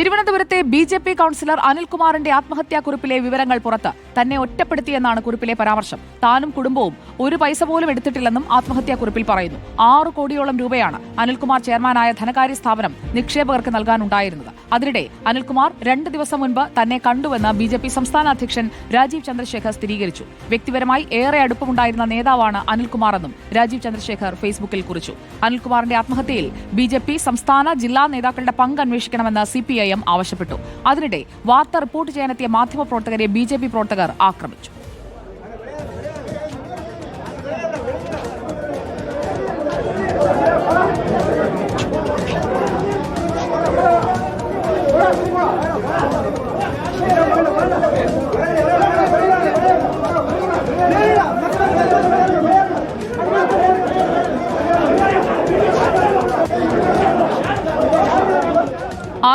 തിരുവനന്തപുരത്തെ B J P councillor അനിൽകുമാറിന്റെ ആത്മഹത്യാക്കുറിപ്പിലെ വിവരങ്ങൾ പുറത്ത് തന്നെ ഒറ്റപ്പെടുത്തിയെന്നാണ് കുറിപ്പിലെ പരാമർശം. താനും കുടുംബവും ഒരു പൈസ പോലും എടുത്തിട്ടില്ലെന്നും ആത്മഹത്യാക്കുറിപ്പിൽ പറയുന്നു. ആറ് കോടിയോളം രൂപയാണ് അനിൽകുമാർ ചെയർമാനായ ധനകാര്യ സ്ഥാപനം നിക്ഷേപകർക്ക് നൽകാനുണ്ടായിരുന്നത്. അതിനിടെ അനിൽകുമാർ രണ്ട് ദിവസം മുൻപ് തന്നെ കണ്ടുവെന്ന് ബി ജെ പി സംസ്ഥാന അധ്യക്ഷൻ രാജീവ് ചന്ദ്രശേഖർ സ്ഥിരീകരിച്ചു. വ്യക്തിപരമായി ഏറെ അടുപ്പമുണ്ടായിരുന്ന നേതാവാണ് അനിൽകുമാർ എന്നും രാജീവ് ചന്ദ്രശേഖർ ഫേസ്ബുക്കിൽ കുറിച്ചു. അനിൽകുമാറിന്റെ ആത്മഹത്യയിൽ ബി ജെ പി സംസ്ഥാന ജില്ലാ നേതാക്കളുടെ പങ്ക് അന്വേഷിക്കണമെന്ന് സി പി ഐ എം ആവശ്യപ്പെട്ടു. അതിനിടെ വാർത്ത റിപ്പോർട്ട് ചെയ്യാനെത്തിയ മാധ്യമപ്രവർത്തകരെ ബി ജെ പി പ്രവർത്തകർ ആക്രമിച്ചു.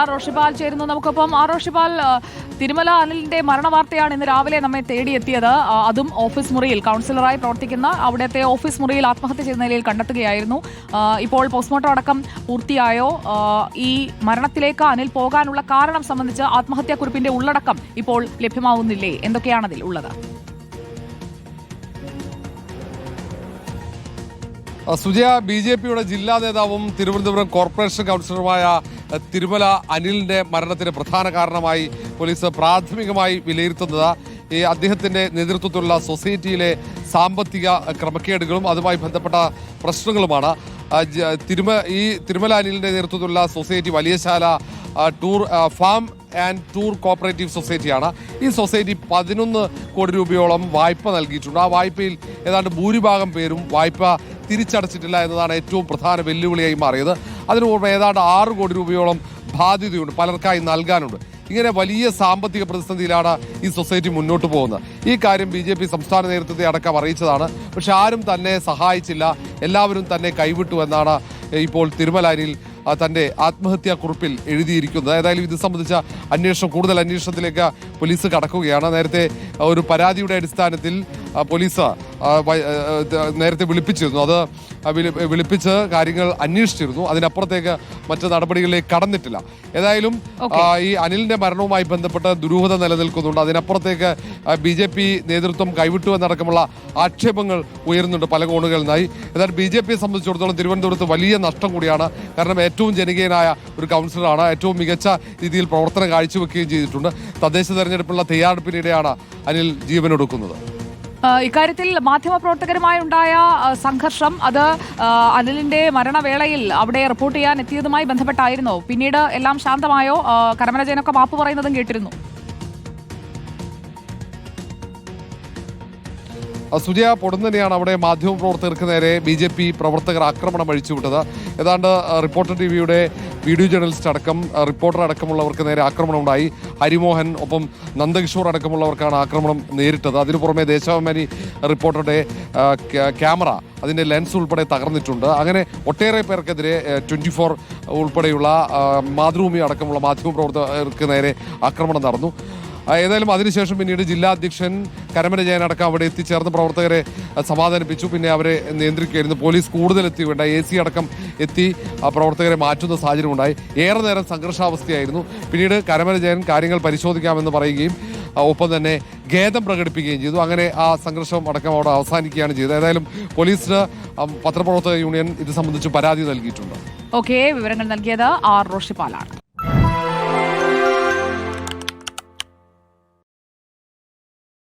ആർ റോഷിപാൽ ചേരുന്നു. നമുക്കൊപ്പം ആർ റോഷിപാൽ തിരുമല അനിലിന്റെ മരണവാർത്തയാണ് ഇന്ന് രാവിലെ നമ്മെ തേടിയെത്തിയത്. അതും ഓഫീസ് മുറിയിൽ കൗൺസിലറായി പ്രവർത്തിക്കുന്ന അവിടുത്തെ ഓഫീസ് മുറിയിൽ ആത്മഹത്യ ചെയ്ത നിലയിൽ കണ്ടെത്തുകയായിരുന്നു. ഇപ്പോൾ പോസ്റ്റ്മോർട്ടം അടക്കം പൂർത്തിയായോ? ഈ മരണത്തിലേക്ക് അനിൽ പോകാനുള്ള കാരണം സംബന്ധിച്ച് ആത്മഹത്യാക്കുറിപ്പിന്റെ ഉള്ളടക്കം ഇപ്പോൾ ലഭ്യമാവുന്നില്ലേ? എന്തൊക്കെയാണ് അതിൽ ഉള്ളത്? സുജയ ബി ജെ പിയുടെ ജില്ലാ നേതാവും തിരുവനന്തപുരം കോർപ്പറേഷൻ കൗൺസിലറുമായ തിരുമല അനിലിന്റെ മരണത്തിന് പ്രധാന കാരണമായി പോലീസ് പ്രാഥമികമായി വിലയിരുത്തുന്നത്. ഈ അദ്ദേഹത്തിന്റെ നേതൃത്വത്തിലുള്ള സൊസൈറ്റിയിലെ സാമ്പത്തിക ക്രമക്കേടുകളും അതുമായി ബന്ധപ്പെട്ട പ്രശ്നങ്ങളുമാണ്. തിരുമ ഈ തിരുമല അനിലിന്റെ നേതൃത്വത്തിലുള്ള society Valiyasala tour farm and tour cooperative സൊസൈറ്റിയാണ്. ഈ സൊസൈറ്റി പതിനൊന്ന് കോടി രൂപയോളം വായ്പ നൽകിയിട്ടുണ്ട്. ആ വായ്പയിൽ ഏതാണ്ട് ഭൂരിഭാഗം പേരും വായ്പ തിരിച്ചടച്ചിട്ടില്ല എന്നതാണ് ഏറ്റവും പ്രധാന വെല്ലുവിളിയായി മാറിയത്. അതിനു പുറമെ ഏതാണ്ട് ആറ് കോടി രൂപയോളം ബാധ്യതയുണ്ട് പലർക്കായി നൽകാനുണ്ട്. ഇങ്ങനെ വലിയ സാമ്പത്തിക പ്രതിസന്ധിയിലാണ് ഈ സൊസൈറ്റി മുന്നോട്ട് പോകുന്നത്. ഈ കാര്യം ബി ജെ പി സംസ്ഥാന നേതൃത്വത്തെ അടക്കം അറിയിച്ചതാണ്. പക്ഷെ ആരും തന്നെ സഹായിച്ചില്ല. എല്ലാവരും തന്നെ കൈവിട്ടു എന്നാണ് ഇപ്പോൾ തിരുമലാനിയിൽ തന്റെ ആത്മഹത്യാ കുറിപ്പിൽ എഴുതിയിരിക്കുന്നത്. ഏതായാലും ഇത് സംബന്ധിച്ച അന്വേഷണം കൂടുതൽ അന്വേഷണത്തിലേക്ക് പോലീസ് കടക്കുകയാണ്. നേരത്തെ ഒരു പരാതിയുടെ അടിസ്ഥാനത്തിൽ പോലീസ് നേരത്തെ വിളിപ്പിച്ചിരുന്നു. അത് വിളിപ്പിച്ച് കാര്യങ്ങൾ അന്വേഷിച്ചിരുന്നു. അതിനപ്പുറത്തേക്ക് മറ്റു നടപടികളിലേക്ക് കടന്നിട്ടില്ല. ഏതായാലും ഈ അനിലിന്റെ മരണവുമായി ബന്ധപ്പെട്ട് ദുരൂഹത നിലനിൽക്കുന്നുണ്ട്. അതിനപ്പുറത്തേക്ക് ബി ജെ പി നേതൃത്വം കൈവിട്ടു എന്നടക്കമുള്ള ആക്ഷേപങ്ങൾ ഉയരുന്നുണ്ട് പല കോണുകളിൽ നിന്നായി. എന്നാൽ ബി ജെ പിയെ സംബന്ധിച്ചിടത്തോളം തിരുവനന്തപുരത്ത് വലിയ നഷ്ടം കൂടിയാണ്. കാരണം ഏറ്റവും ജനകീയനായ ഒരു കൗൺസിലറാണ് ഏറ്റവും മികച്ച രീതിയിൽ പ്രവർത്തനം കാഴ്ചവെക്കുകയും ചെയ്തിട്ടുണ്ട്. തദ്ദേശ തെരഞ്ഞെടുപ്പിനുള്ള തയ്യാറെടുപ്പിനിടെയാണ് അനിൽ ജീവനൊടുക്കുന്നത്. ഇക്കാര്യത്തിൽ മാധ്യമപ്രവർത്തകരുമായി ഉണ്ടായ സംഘർഷം അത് അനിലിന്റെ മരണവേളയിൽ അവിടെ റിപ്പോർട്ട് ചെയ്യാൻ എത്തിയതുമായി ബന്ധപ്പെട്ടായിരുന്നോ. പിന്നീട് എല്ലാം ശാന്തമായോ? കരമനജയനൊക്കെ കരമന ജയനൊക്കെ മാപ്പ് പറയുന്നതും കേട്ടിരുന്നു. സുജയ പൊടുന്നനെയാണ് അവിടെ മാധ്യമ പ്രവർത്തകർക്ക് നേരെ ബി ജെ പി പ്രവർത്തകർ ആക്രമണം അഴിച്ചുവിട്ടത്. ഏതാണ്ട് റിപ്പോർട്ടർ ടി വിയുടെ വീഡിയോ ജേർണലിസ്റ്റ് അടക്കം റിപ്പോർട്ടർ അടക്കമുള്ളവർക്ക് നേരെ ആക്രമണം ഉണ്ടായി ഹരിമോഹൻ ഒപ്പം നന്ദകിഷോർ അടക്കമുള്ളവർക്കാണ് ആക്രമണം നേരിട്ടത്. അതിനു പുറമെ ദേശാഭിമാനി റിപ്പോർട്ടറുടെ ക്യാമറ അതിന്റെ ലെൻസ് ഉൾപ്പെടെ തകർന്നിട്ടുണ്ട്. അങ്ങനെ ഒട്ടേറെ പേർക്കെതിരെ ട്വന്റി ഫോർ ഉൾപ്പെടെയുള്ള മാതൃഭൂമി അടക്കമുള്ള മാധ്യമപ്രവർത്തകർക്ക് നേരെ ആക്രമണം നടന്നു. ഏതായാലും അതിനുശേഷം പിന്നീട് ജില്ലാ അധ്യക്ഷൻ കരമന ജയൻ അടക്കം അവിടെ എത്തിച്ചേർന്ന് പ്രവർത്തകരെ സമാധാനിപ്പിച്ചു. പിന്നെ അവരെ നിയന്ത്രിക്കുകയായിരുന്നു. പോലീസ് കൂടുതൽ എത്തിയുണ്ട് എ സി അടക്കം എത്തി പ്രവർത്തകരെ മാറ്റുന്ന സാഹചര്യം ഉണ്ടായി ഏറെ നേരം സംഘർഷാവസ്ഥയായിരുന്നു. പിന്നീട് കരമന ജയൻ കാര്യങ്ങൾ പരിശോധിക്കാമെന്ന് പറയുകയും ഒപ്പം തന്നെ ഖേദം പ്രകടിപ്പിക്കുകയും ചെയ്തു. അങ്ങനെ ആ സംഘർഷം അടക്കം അവിടെ അവസാനിക്കുകയാണ് ചെയ്തത്. ഏതായാലും പോലീസിന് പത്രപ്രവർത്തക യൂണിയൻ ഇത് സംബന്ധിച്ച് പരാതി നൽകിയിട്ടുണ്ട്. ഓക്കെ വിവരങ്ങൾ നൽകിയത് ആർ. റോഷിപ്പാലാണ്.